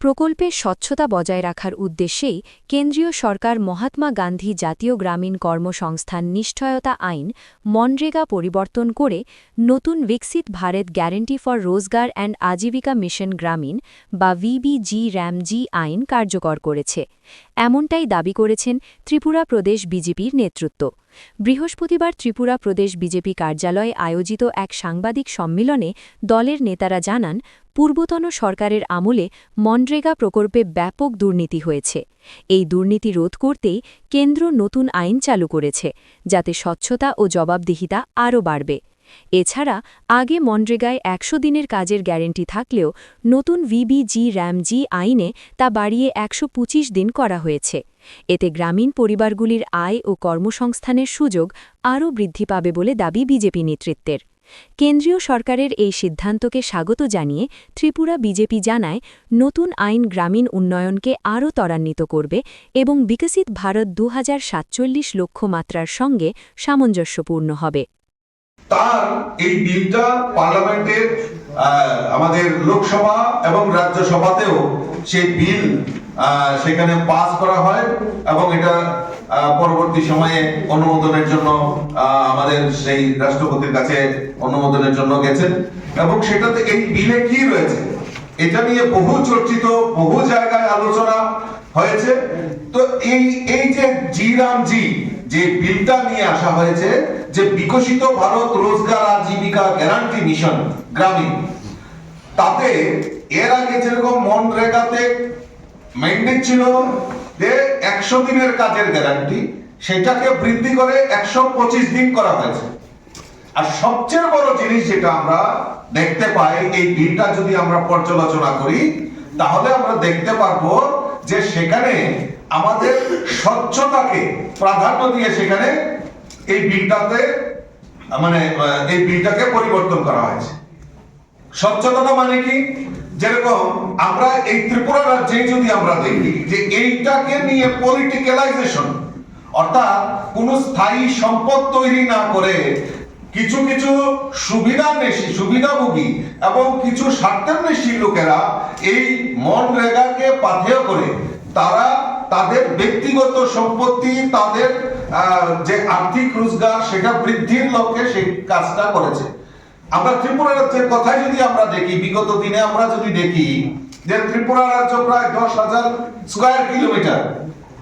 প্রকল্পের স্বচ্ছতা বজায় রাখার উদ্দেশ্যেই কেন্দ্রীয় সরকার মহাত্মা গান্ধী জাতীয় গ্রামীণ কর্মসংস্থান নিশ্চয়তা আইন, মনরেগা পরিবর্তন করে নতুন Viksit Bharat guarantee for Rozgar and Ajeevika mission Gramin বা ভিবিজি র্যামজি আইন কার্যকর করেছে। এমনটাই দাবি করেছেন ত্রিপুরা প্রদেশ বিজেপির নেতৃত্ব। বৃহস্পতিবার ত্রিপুরা প্রদেশ বিজেপি কার্যালয়ে আয়োজিত এক সাংবাদিক সম্মেলনে দলের নেতারা জানান, পূর্বতন সরকারের আমলে মনরেগা প্রকল্পে ব্যাপক দুর্নীতি হয়েছে। এই দুর্নীতি রোধ করতেই কেন্দ্র নতুন আইন চালু করেছে, যাতে স্বচ্ছতা ও জবাবদিহিতা আরও বাড়বে। এছাড়া আগে মনরেগায় একশো দিনের কাজের গ্যারেন্টি থাকলেও নতুন ভিবিজি র্যামজি আইনে তা বাড়িয়ে একশো পঁচিশ দিন করা হয়েছে। এতে গ্রামীণ পরিবারগুলির আয় ও কর্মসংস্থানের সুযোগ আরও বৃদ্ধি পাবে বলে দাবি বিজেপি নেতৃত্বের। কেন্দ্রীয় সরকারের এই সিদ্ধান্তকে স্বাগত জানিয়ে ত্রিপুরা বিজেপি জানায়, নতুন আইন গ্রামীণ উন্নয়নকে আরও ত্বরান্বিত করবে এবং বিকশিত ভারত দু লক্ষ্যমাত্রার সঙ্গে সামঞ্জস্যপূর্ণ হবে। তার এই বিলটা পার্লামেন্টের আমাদের লোকসভা এবং রাজ্যসভাতেও সেই বিল সেখানে পাস করা হয় এবং এটা পরবর্তী সময়ে অনুমোদনের জন্য আমাদের সেই রাষ্ট্রপতির কাছে অনুমোদনের জন্য গেছেন এবং সেটাতে এই বিলে কি রয়েছে? এটা নিয়ে বহু চর্চিত, বহু জায়গায় আলোচনা হয়েছে। তো এই এই যে জি রাম জি যে বিলটা নিয়ে আসা হয়েছে, যে বিকশিত ভারত রোজগার আজীবিকা গ্যারান্টি মিশন গ্রামীণ। তাতে এর আগে যেরকম মনরেগাতে মেন্ডেট ছিল যে একশো দিনের কাজের গ্যারান্টি সেটাকে বৃদ্ধি করে একশো পঁচিশ দিন করা হয়েছে। আর সবচেয়ে বড় জিনিস যেটা আমরা দেখতে পাই, এই বিলটা যদি আমরা পর্যালোচনা করি, তাহলে আমরা দেখতে পারব যে সেখানে আমাদের স্বচ্ছতাকে প্রাধান্য দিয়ে সেখানে এই বিলটাতে মানে এই বিলটাকে পরিবর্তন করা হয়েছে। স্বচ্ছতা মানে কি? যেরকম আমরা এই ত্রিপুরা রাজ্যে যদি আমরা দেখি যে এইটাকে নিয়ে পলিটিক্যালাইজেশন অর্থাৎ কোন স্থায়ী সম্পদ তৈরি না করে কিছু কিছু সুবিধা নেশি সুবিধাভোগী এবং কিছু স্বার্থান্বেষী লোকেরা এই মনরেগাকে পাথেয় করে তারা তাদের ব্যক্তিগত সম্পত্তি, তাদের যে আর্থিক রোজগার, সেটা বৃদ্ধির লক্ষ্যে সেই কাজটা করেছে। আমরা ত্রিপুরা রাজ্যের কথাই যদি আমরা দেখি, বিগত দিনে আমরা যদি দেখি যে ত্রিপুরা রাজ্য প্রায় দশ হাজার স্কোয়ার কিলোমিটার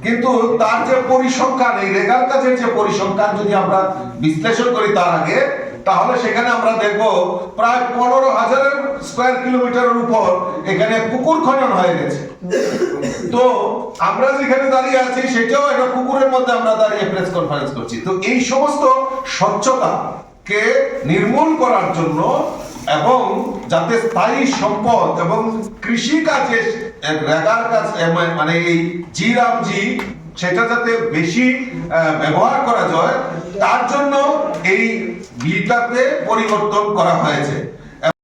কিন্তু তার যে পরিসংখ্যান, এই রেগার কাজের যে পরিসংখ্যান যদি আমরা বিশ্লেষণ করি তার আগে, তাহলে সেখানে আমরা দেখব প্রায় পনেরো হাজারের স্কোয়ার কিলোমিটারের উপর এখানে পুকুর খনন হয়ে গেছে। তো আমরা যেখানে দাঁড়িয়ে আছি, সেটাও একটা পুকুরের মধ্যে আমরা দাঁড়িয়ে প্রেস কনফারেন্স করছি। তো এই সমস্ত স্বচ্ছতা কে নির্মূল করার জন্য এবং যাতে স্থায়ী সম্পদ এবং কৃষি কাজে রেগার কাজ মানে এই জি রাম জি, সেটা যাতে বেশি ব্যবহার করা যায়, তার জন্য এই বিলটাতে পরিবর্তন করা হয়েছে।